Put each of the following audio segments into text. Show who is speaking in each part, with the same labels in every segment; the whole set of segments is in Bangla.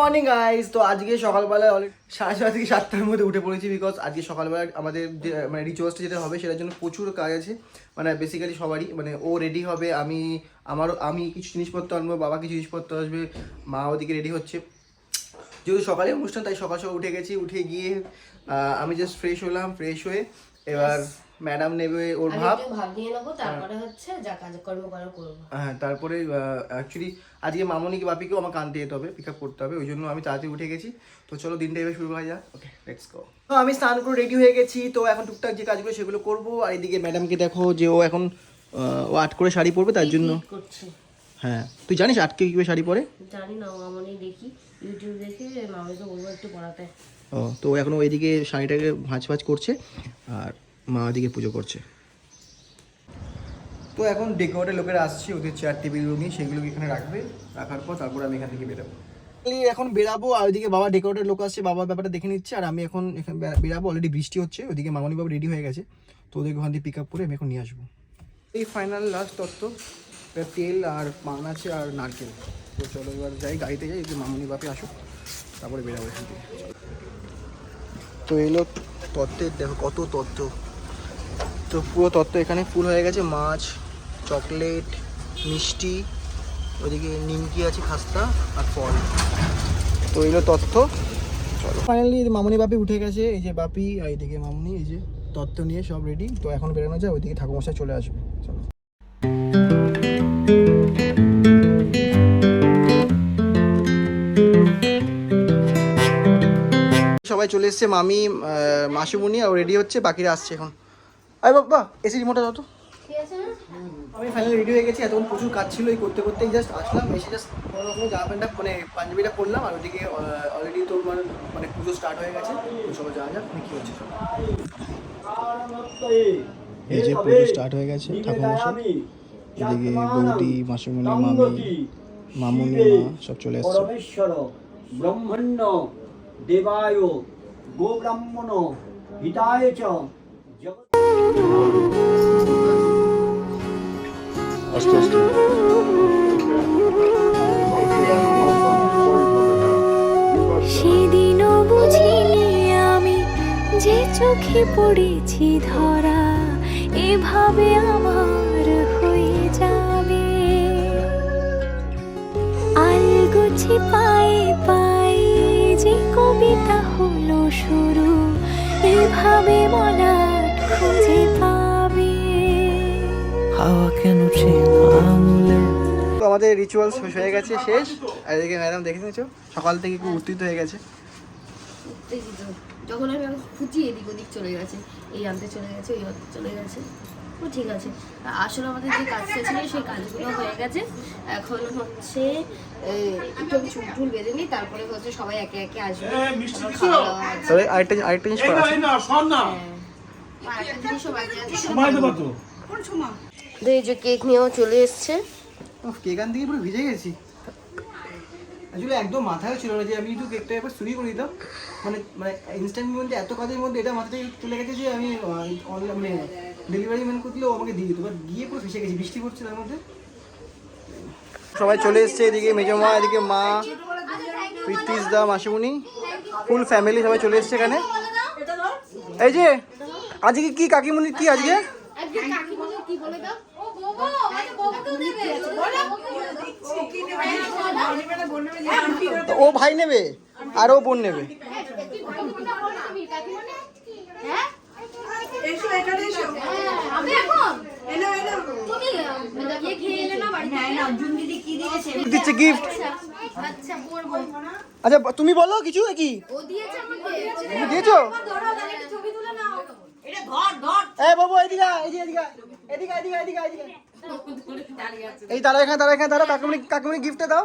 Speaker 1: মর্নিং গাইস তো আজকে সকালবেলায় অলরেডি সাড়ে ছটা থেকে সাতটার মধ্যে উঠে পড়েছি বিকজ আজকে সকালবেলা আমাদের মানে রিচুয়ালসটা যেটা হবে সেটার জন্য প্রচুর কাজ আছে। মানে বেসিক্যালি সবারই মানে ও রেডি হবে, আমি, আমারও, আমি কিছু জিনিসপত্র আনব, বাবা কিছু জিনিসপত্র আসবে, মা ওদিকে রেডি হচ্ছে। যেহেতু সকালে অনুষ্ঠান, তাই সকাল সকাল উঠে গেছি, উঠে গিয়ে আমি জাস্ট ফ্রেশ হলাম ফ্রেশ হয়ে এবার ম্যাডাম নেবে ওর ভাব।
Speaker 2: ভাব নিয়ে নেব তারপরে হচ্ছে যা কাজ কর্ম করা করব।
Speaker 1: হ্যাঁ তারপরে অ্যাকচুয়ালি আজকে মামনিকে বাপিকেও আমাকে আনতে যেতে হবে পিক আপ করতে হবে ওই জন্য আমি তাড়াতাড়ি উঠে গেছি। তো চলো দিনটা এবার শুরু করা যাক। ওকে লেটস গো তো আমি স্নান করে রেডি হয়ে গেছি তো এখন টুকটাক যে কাজগুলো সেগুলো করব আর এদিকে ম্যাডামকে দেখো যে ও এখন ও আট করে শাড়ি পরবে তার জন্য হ্যাঁ তুই জানিস আটকে কীভাবে শাড়ি পরে?
Speaker 2: জানি না মামনি দেখি ইউটিউব দেখে মামিকে বলব একটু পড়াতে।
Speaker 1: ও তো এখন ওইদিকে শাড়িটাকে ভাঁজ ভাঁজ করছে আর মা ওদিকে পুজো করছে। তো এখন ডেকোরেটের লোকেরা আসছে ওদের চেয়ার টেবিলগুলো নিয়ে সেগুলোকে এখানে রাখবে রাখার পর তারপর আমি এখান থেকে বেরোবো। এখন বেরাবো আর ওইদিকে বাবা ডেকোরেটের লোক আসছে বাবার ব্যাপারটা দেখে নিচ্ছে আর আমি এখন বেরাবো অলরেডি বৃষ্টি হচ্ছে ওদিকে মামনি বাবা রেডি হয়ে গেছে তো ওদেরকে ওখান থেকে পিক আপ করে আমি এখন নিয়ে আসব। এই ফাইনাল লাস্ট তত্ত্ব তেল আর পান আছে আর নারকেল। তো চলো এবার যাই গাড়িতে যাই যে মামনি বাপে আসুক তারপরে বেরাবো এখান থেকে। তো এলো তত্ত্বের দেখো কত তত্ত্ব। তো পুরো তত্ত্ব এখানে ফুল হয়ে গেছে। মাছ, চকলেট, মিষ্টি ওইদিকে নিমকি আছে খাস্তা আর ফল। তো এলো তত্ত্ব। চলো। ফাইনালি মামনি বাপি উঠে গেছে। এই যে বাপি আর এইদিকে মামনি, এই যে তত্ত্ব নিয়ে সব রেডি তো এখন বেরোনো যায় ওইদিকে ঠাকুরমশাই চলে আসবে। চলো। সবাই চলে এসছে, মামি মাসিমুনি আর রেডি হচ্ছে, বাকিরা আসছে এখন। আরে বাবা এসি রিমোটটা দাও তো। আমি ফাইনালি রেডি হয়ে গেছি এতক্ষণ প্রচুর কাজ ছিল এই করতে করতে জাস্ট আসলাম এসে জাস্ট কোনো রকম জামা প্যান্টটা মানে পাঞ্জাবিটা পরলাম আর ওদিকে অলরেডি তো মানে মানে পুজো স্টার্ট হয়ে গেছে তো সবাই যাওয়া যাক কি হচ্ছে সব। এই যে পুজো স্টার্ট হয়ে গেছে এদিকে বৌদি মাসুমনি মামি মামুনি মা সব চলে এসছে।
Speaker 3: পরমেশ্বর ব্রহ্মণ্য দেবায় গোব্রাহ্মণ হিতায় চ
Speaker 4: সেদিনও বুঝিনি আমি যে চোখে পড়েছি ধরা, এভাবে আমার হয়ে যাবে। আলগুছি পায়ে পায়ে যে কবিতা হলো শুরু, এভাবে মলাট
Speaker 5: হাওয়া কেন
Speaker 1: তো আমাদের রিচুয়াল শেষ হয়ে গেছে শেষ। আর এদিকে ম্যাডাম দেখে নিয়েছো? সকাল থেকে খুব উত্তেজিত হয়ে গেছে।
Speaker 2: যখন আমি খুঁজি এদিক ওদিক চলে গেছে এই আনতে চলে গেছে এই আনতে চলে গেছে। ও ঠিক আছে। আসলে আমাদের যে কাজটা ছিল সেই কাজগুলো হয়ে গেছে। এখন হচ্ছে একটু চুল টুল বেঁধে নিই তারপরে হচ্ছে সবাই একে একে আসবে।
Speaker 1: আরেকটা আরেকটা জিনিস করা আছে।
Speaker 2: হ্যাঁ। আর একটা জিনিসও বাকি আছে তো। এই যে কেক নিয়েও চলে এসছে।
Speaker 1: উফ, কেক আনতে গিয়ে পুরো ভিজে গেছি। আসলে একদম মাথায় ছিল না যে আমি একটু কেকটা একবার চুরি করে দিতাম মানে মানে ইনস্ট্যান্ট মধ্যে এত কাজের মধ্যে এটা মাথা থেকে চলে গেছে যে আমি অনলাইন মানে ডেলিভারি ম্যান করলেও আমাকে দিয়ে দিত। এবার গিয়ে পুরো ফেসে গেছি বৃষ্টি পড়ছে তার মধ্যে। সবাই চলে এসছে এদিকে মেজো মা এদিকে মা প্রীতিশ দা মাসিমণি ফুল ফ্যামিলি সবাই চলে এসছে এখানে। এই যে আজকে কি কাকিমণির কি আজকে
Speaker 2: কি বলে দাও
Speaker 1: তো ও ভাই নেবে, আর ও বোন নেবে। দিচ্ছে গিফট
Speaker 2: আচ্ছা
Speaker 1: তুমি বলো কিছু কি
Speaker 2: দিয়েছে?
Speaker 1: দিয়েছ এ বাবু এই এই দাঁড়া এখানে দাঁড়া এখানে দাঁড়া কাকুমনি কাকুমনি গিফটটা দাও।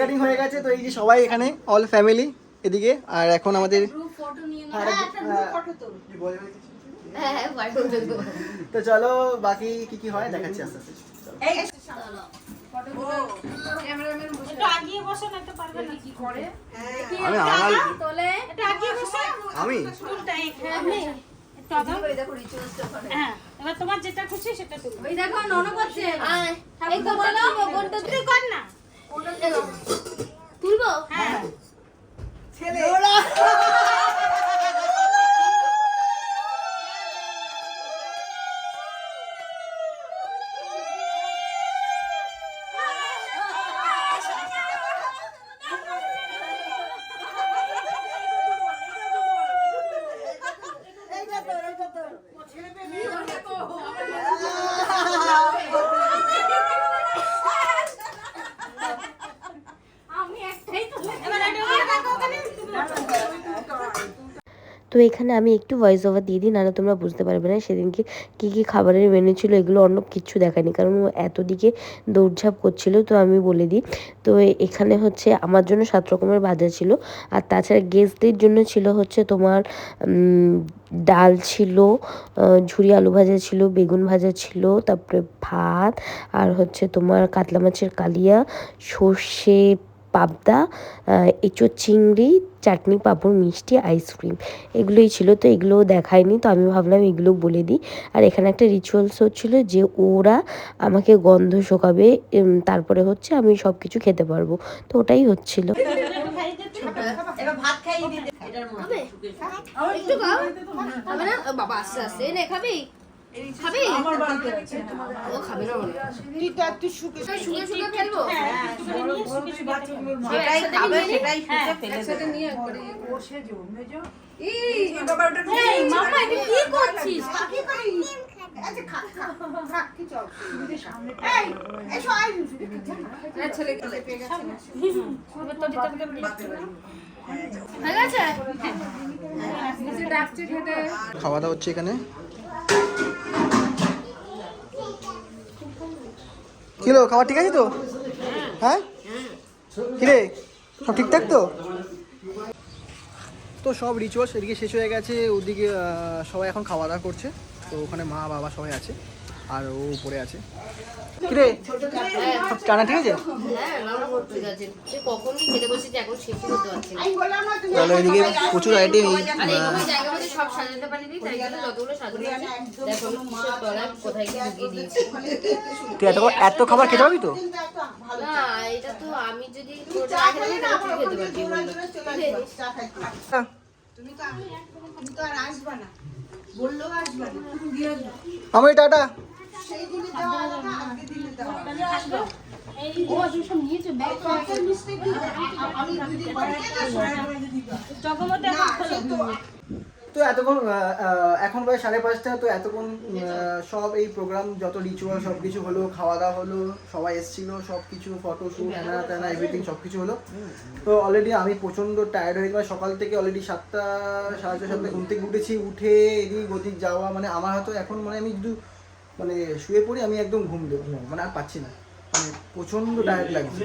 Speaker 1: কাটিং হয়ে গেছে তো এই যে সবাই এখানে অল ফ্যামিলি এদিকে আর এখন আমাদের?
Speaker 2: হ্যাঁ হ্যাঁ। পারব তো।
Speaker 1: তো চলো বাকি কি কি হয় দেখাচ্ছি আস্তে আস্তে। আমি আড়াল আমি
Speaker 6: হ্যাঁ এবার তোমার যেটা খুশি সেটা তুমি
Speaker 2: দেখো ননো করছে আয় এই তো বলো কোনটা
Speaker 6: তুই কর না।
Speaker 2: তুলবো?
Speaker 6: হ্যাঁ। আমি একটাই তো এবার এটা ওখানে রাখো ওখানে তুমি
Speaker 7: তো এখানে আমি একটু ভয়েস ওভার দিয়ে দিই, নাহলে তোমরা বুঝতে পারবে না সেদিনকে কী কী খাবারের মেনু ছিল, এগুলো অন্য কিচ্ছু দেখায়নি, কারণ ও এত দিকে দৌড়ঝাঁপ করছিল, তো আমি বলে দিই। তো এখানে হচ্ছে আমার জন্য সাত রকমের ভাজা ছিল, আর তাছাড়া গেস্টদের জন্য ছিল হচ্ছে তোমার ডাল ছিল ঝুরি আলু ভাজা ছিল, বেগুন ভাজা ছিল, তারপরে ভাত, আর হচ্ছে তোমার কাতলা মাছের কালিয়া, সর্ষে পাবদা এঁচোড় চিংড়ি চাটনি পাঁপড় মিষ্টি আইসক্রিম। এগুলোই ছিল তো এগুলো দেখায়নি তো আমি ভাবলাম এগুলো বলে দিই। আর এখানে একটা রিচুয়ালস হচ্ছিল যে ওরা আমাকে গন্ধ শোকাবে তারপরে হচ্ছে আমি সব কিছু খেতে পারব। তো ওটাই হচ্ছিল।
Speaker 2: একটু খাও। হবে না? ও বাবা আস্তে আস্তে। নে খাবি? খাবি ও খাবে না মনে হয়। শুকে শুকে ফেলব সব একসাথে নিয়ে নিই? একসাথে নিয়ে একবারে
Speaker 6: এই মামা এটা কি করছিস
Speaker 2: হয়ে গেছে
Speaker 1: খাওয়া দাওয়া হচ্ছে এখানে কিলো খাবার ঠিক আছে তো? হ্যাঁ? কিরে সব ঠিকঠাক তো? তো সব রিচুয়ালস এদিকে শেষ হয়ে গেছে ওদিকে সবাই এখন খাওয়া দাওয়া করছে। তো ওখানে মা বাবা সবাই আছে আর ও উপরে আছে। কিরে সব টানা ঠিক আছে?
Speaker 2: হ্যাঁ
Speaker 1: তাহলে এদিকে প্রচুর আইটেম
Speaker 2: সাজাতে পারিনি তাই জন্য যতগুলো সাজানো আছে দেখো আমি কিসের তলায় কোথায় কি ঢুকিয়ে দিয়েছি।
Speaker 1: তুই এত এত খাবার খেতে পারবি তো?
Speaker 2: না এটা তো আমি যদি না খেতে বলল
Speaker 1: আমি টাটা।
Speaker 2: ও তুমি সব নিয়েছো ব্যাগ
Speaker 6: জগমতে এখন খোলো।
Speaker 1: তো এতক্ষণ এখন প্রায় সাড়ে পাঁচটা তো এতক্ষণ সব এই প্রোগ্রাম যত রিচুয়াল সব কিছু হলো খাওয়া দাওয়া হলো সবাই এসেছিল সব কিছু ফটো শ্যুট হ্যানা ত্যানা এভরিথিং সব কিছু হলো। তো অলরেডি আমি প্রচণ্ড টায়ার্ড হয়ে গেলাম সকাল থেকে অলরেডি সাতটা সাড়ে ছয় সাতটা ঘুম থেকে উঠেছি উঠে এদিক ওদিক যাওয়া মানে আমার হয়তো এখন মানে আমি যদি মানে শুয়ে পড়ি আমি একদম ঘুম দেবো মানে আর পাচ্ছি না। মানে প্রচণ্ড টায়ার্ড লাগছে।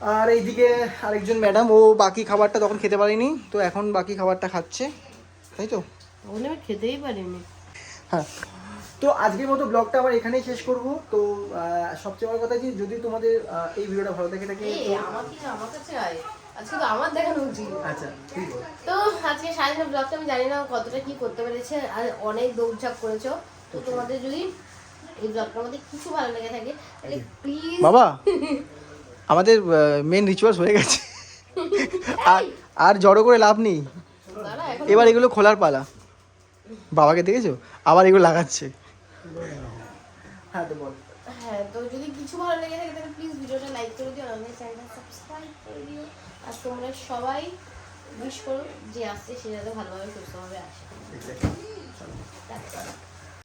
Speaker 1: আর এইদিকে আরেকজন ম্যাডাম ও বাকি খাবারটা তখন খেতে পারেনি তো এখন বাকি খাবারটা খাচ্ছে। তাই তো?
Speaker 2: খেতেই পারিনি।
Speaker 1: হ্যাঁ। তো আজকের মতো ব্লগটা আমার এখানেই শেষ করব। তো সবচেয়ে বড় কথা যে যদি তোমাদের এই ভিডিওটা ভালো থাকে থাকে
Speaker 2: আমার কাছে আয়। আজকে তো আমার দেখানো উচিত।
Speaker 1: আচ্ছা
Speaker 2: তো আজকে সারাদিনের ব্লগটা আমি জানি না কতটা কি করতে পেরেছে আর অনেক দৌড়ঝাঁপ করেছ। তো তোমাদের যদি এই ব্লগটার মধ্যে কিছু ভালো লেগে থাকে তাহলে প্লিজ
Speaker 1: বাবা! আমাদের মেন রিচুয়ালস হয়ে গেছে। আর আর জড়ো করে লাভ নেই। এবার এগুলো খোলার পালা। বাবাকে দেখেছ? আবার এগুলো লাগাচ্ছে। হ্যাঁ তো
Speaker 2: হ্যাঁ তো যদি কিছু ভালো লেগে থাকে তাহলে প্লিজ ভিডিওটা লাইক করে দিও আমাদের চ্যানেলটা সাবস্ক্রাইব করে দিও। আর তোমরা সবাই উইশ করো যে আসছে সে যাতে ভালোভাবে সুস্থভাবে আসে।